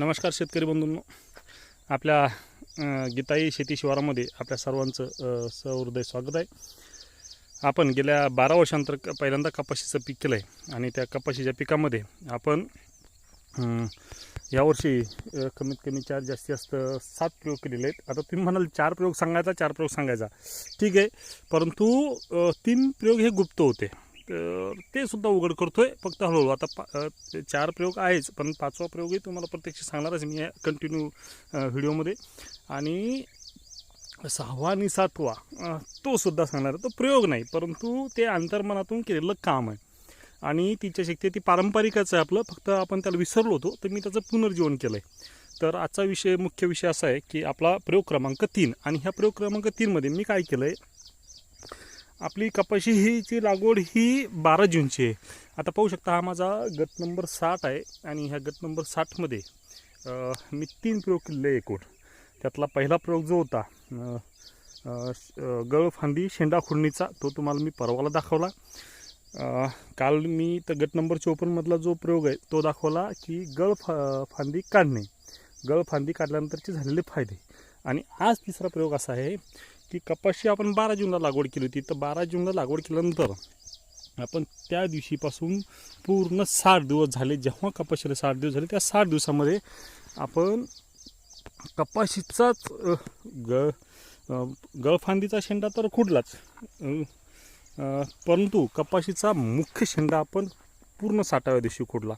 नमस्कार शेतकरी बंधूंनो. आपल्या गीताई शेती शिवारामध्ये आपल्या सर्वांचं सहृदय स्वागत आहे. आपण गेल्या बारा वर्षांतर क- पहिल्यांदा कपाशीचं पीक केलं आहे आणि त्या कपाशीच्या पिकामध्ये आपण यावर्षी कमीत कमी चार जास्तीत जास्त सात प्रयोग केलेले आहेत. आता तुम्ही म्हणाल चार प्रयोग सांगायचा चार प्रयोग सांगायचा. ठीक आहे. परंतु तीन प्रयोग हे गुप्त होते. तर ते सुद्धा उघड करतोय. फक्त हळूहळू. आता पा चार प्रयोग आहेच पण पाचवा प्रयोगही तुम्हाला प्रत्यक्ष सांगणारच मी या कंटिन्यू व्हिडिओमध्ये. आणि सहावा आणि सातवा तो सुद्धा सांगणार तो प्रयोग नाही परंतु ते अंतर्मनातून केलेलं काम आहे. आणि तिच्या शक्ती ती पारंपरिकच आहे आपलं. फक्त आपण त्याला विसरलो होतो तर मी त्याचं पुनर्जीवन केलं आहे तर आजचा विषय मुख्य विषय असा आहे की आपला प्रयोग क्रमांक तीन. आणि ह्या प्रयोग क्रमांक तीनमध्ये मी काय केलं आहे आपली कपाशी हीची लागवड ही बारा जूनची आहे. आता पाहू शकता हा माझा गट नंबर साठ आहे आणि ह्या गट नंबर साठमध्ये मी तीन प्रयोग केलेले एकूण. त्यातला पहिला प्रयोग जो होता गळ फांदी शेंडा खुडणीचा तो तुम्हाला मी परवाला दाखवला. काल मी तर गट नंबर चोपन्नमधला जो प्रयोग आहे तो दाखवला की गळ फा फांदी काढणे. गळ फांदी काढल्यानंतरचे झालेले फायदे. आणि आज तिसरा प्रयोग असा आहे की कपाशी आपण बारा जूनला लागवड केली होती. तर बारा जूनला लागवड केल्यानंतर आपण त्या दिवशीपासून पूर्ण साठ दिवस झाले. जेव्हा कपाशीला साठ दिवस झाले त्या साठ दिवसामध्ये आपण कपाशीचाच ग गळफांदीचा शेंडा तर खुडलाच. परंतु कपाशीचा मुख्य शेंडा आपण पूर्ण साठाव्या दिवशी खुडला.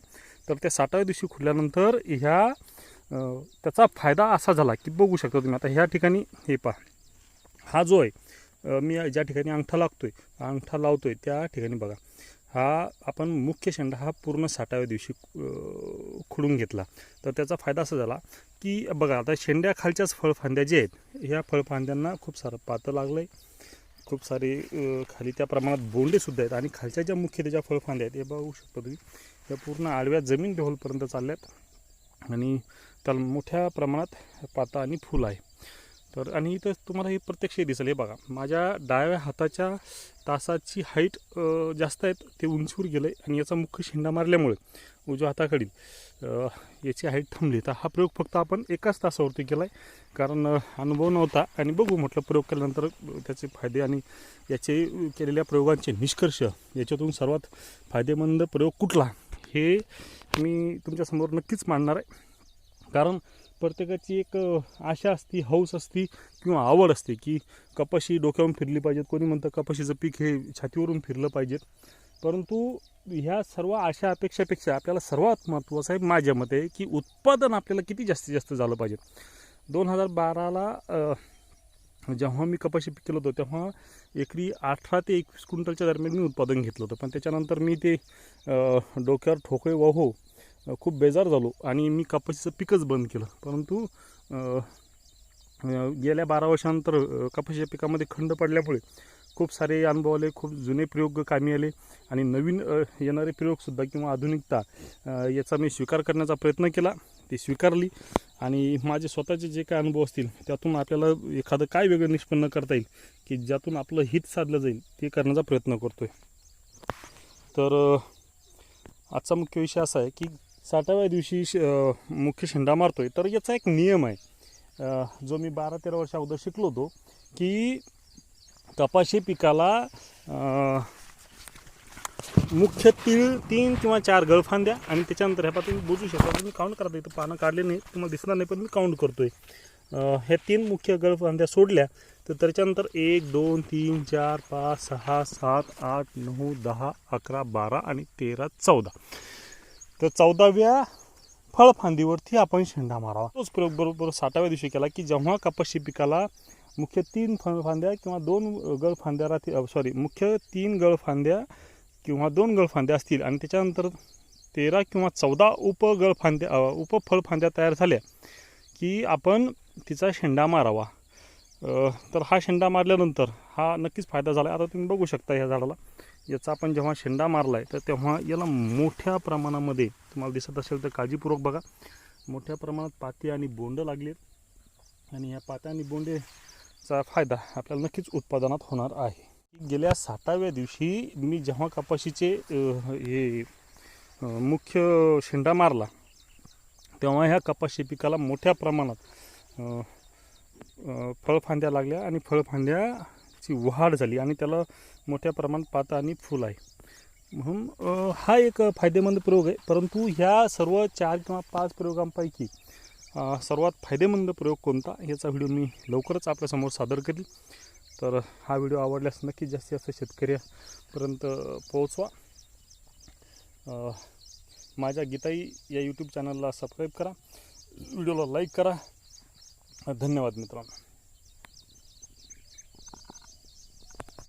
तर त्या साठाव्या दिवशी खुडल्यानंतर ह्या त्याचा फायदा असा झाला की बघू शकता तुम्ही. आता ह्या ठिकाणी हे पहा. हा जो आहे मी ज्या ठिकाणी अंगठा लागतो आहे अंगठा लावतो आहे त्या ठिकाणी बघा. हा आपण मुख्य शेंडा हा पूर्ण साठाव्या दिवशी खुडून घेतला. तर त्याचा फायदा असा झाला की बघा आता शेंड्या खालच्याच फळफांद्या जे आहेत ह्या फळफांद्यांना खूप सारं पातं लागलं आहे खूप सारे खाली त्या प्रमाणात बोंडेसुद्धा आहेत आणि खालच्या ज्या मुख्य त्याच्या फळफांद्या आहेत हे बघू शकतो तुम्ही. त्या पूर्ण आडव्या जमीन ढोलपर्यंत चालल्या आहेत आणि त्याला मोठ्या प्रमाणात पाता आणि फुलं आहे. तर आणि इथं तुम्हाला हे प्रत्यक्ष दिसेल. हे बघा माझ्या डाव्या हाताच्या तासाची हाईट जास्त आहेत ते उंचीवर गेलं आहे आणि याचा मुख्य शेंडा मारल्यामुळे उजव्या हाताकडील याची हाईट थांबली. तर हा प्रयोग फक्त आपण एकाच तासावरती केला आहे कारण अनुभव नव्हता आणि बघू म्हटलं प्रयोग केल्यानंतर त्याचे फायदे आणि याचे केलेल्या प्रयोगांचे निष्कर्ष याच्यातून सर्वात फायदेमंद प्रयोग कुठला हे मी तुमच्यासमोर नक्कीच मांडणार आहे. कारण प्रत्येकाची एक आशा असती हौस असती किंवा आवड असते की कपाशी डोक्यावरून फिरली पाहिजेत. कोणी म्हणतं कपाशीचं पीक हे छातीवरून फिरलं पाहिजेत. परंतु ह्या सर्व आशा अपेक्षापेक्षा आपल्याला सर्वात महत्त्वाचं आहे माझ्या मते की उत्पादन आपल्याला किती जास्तीत जास्त झालं पाहिजे दोन हजार बाराला जेव्हा मी कपाशी पीक केलं होतं तेव्हा एकरी अठरा ते एकवीस क्विंटलच्या दरम्यान मी उत्पादन घेतलं होतं. पण त्याच्यानंतर मी ते डोक्यावर ठोकळे वाहो खूप बेजार झालो. आणि मी कपाशीचं पिकच बंद केलं. परंतु गेल्या बारा वर्षानंतर कपाशीच्या पिकामध्ये खंड पडल्यामुळे खूप सारे अनुभव आले खूप जुने प्रयोग कामी आले. आणि नवीन येणारे प्रयोगसुद्धा किंवा आधुनिकता याचा मी स्वीकार करण्याचा प्रयत्न केला. ती स्वीकारली. आणि माझे स्वतःचे जे काय अनुभव असतील त्यातून आपल्याला एखादं काय वेगळं निष्पन्न करता येईल की ज्यातून आपलं हित साधलं जाईल ते करण्याचा प्रयत्न करतो आहे तर आजचा मुख्य विषय असा आहे की साठाव्या दिवशी श- मुख्य शेंडा मारतोय. तर याचा एक नियम आहे. जो मी बारा तेरा वर्षा अगोदर शिकलो होतो की कपाशी पिकाला मुख्य तीन तीन किंवा चार गळफांद्या आणि त्याच्यानंतर ह्या तुम्ही बोजू शकता. तुम्ही काउंट करता इथं पानं काढले नाही तुम्हाला दिसणार नाही पण मी काउंट करतोय. आहे ह्या तीन मुख्य गळफांद्या सोडल्या तर त्याच्यानंतर एक दोन तीन चार पाच सहा सात आठ नऊ दहा अकरा बारा आणि तेरा चौदा. तर चौदाव्या फळफांदीवरती आपण शेंडा मारावा. तोच प्रयोग बरोबर साठाव्या दिवशी केला की जेव्हा कपाशी पिकाला मुख्य तीन फळफांद्या किंवा दोन गळफांद्या राहतील सॉरी मुख्य तीन गळफांद्या किंवा दोन गळफांद्या असतील आणि त्याच्यानंतर तेरा किंवा चौदा उपगळफांद्या उपफळफांद्या तयार झाल्या की आपण तिचा शेंडा मारावा. तर हा शेंडा मारल्यानंतर हा नक्कीच फायदा झाला. आता तुम्ही बघू शकता या झाडाला. याचा आपण जेव्हा शेंडा मारला आहे तर तेव्हा याला मोठ्या प्रमाणामध्ये तुम्हाला दिसत असेल तर काळजीपूर्वक बघा. मोठ्या प्रमाणात पाती आणि बोंड लागलेत. आणि ह्या पात्या आणि बोंडेचा फायदा आपल्याला नक्कीच उत्पादनात होणार आहे. गेल्या सातव्या दिवशी मी जेव्हा कपाशीचे हे मुख्य शेंडा मारला तेव्हा ह्या कपाशी पिकाला मोठ्या प्रमाणात फळफांद्या लागल्या. आणि फळफांद्या ची वाढ झाली आणि त्याला मोठ्या प्रमाणात पाता आणि फूल आहे. म्हणून हा एक फायदेमंद प्रयोग आहे. परंतु ह्या सर्व चार किंवा पाच प्रयोगांपैकी सर्वात फायदेमंद प्रयोग कोणता याचा व्हिडिओ मी लवकरच आपल्यासमोर सादर करील तर हा व्हिडिओ आवडल्यास नक्कीच जास्तीत जास्त शेतकऱ्यापर्यंत पोहोचवा. माझ्या गीताई या यूट्यूब चॅनलला सबस्क्राईब करा. व्हिडिओला लाईक करा. धन्यवाद मित्रांनो.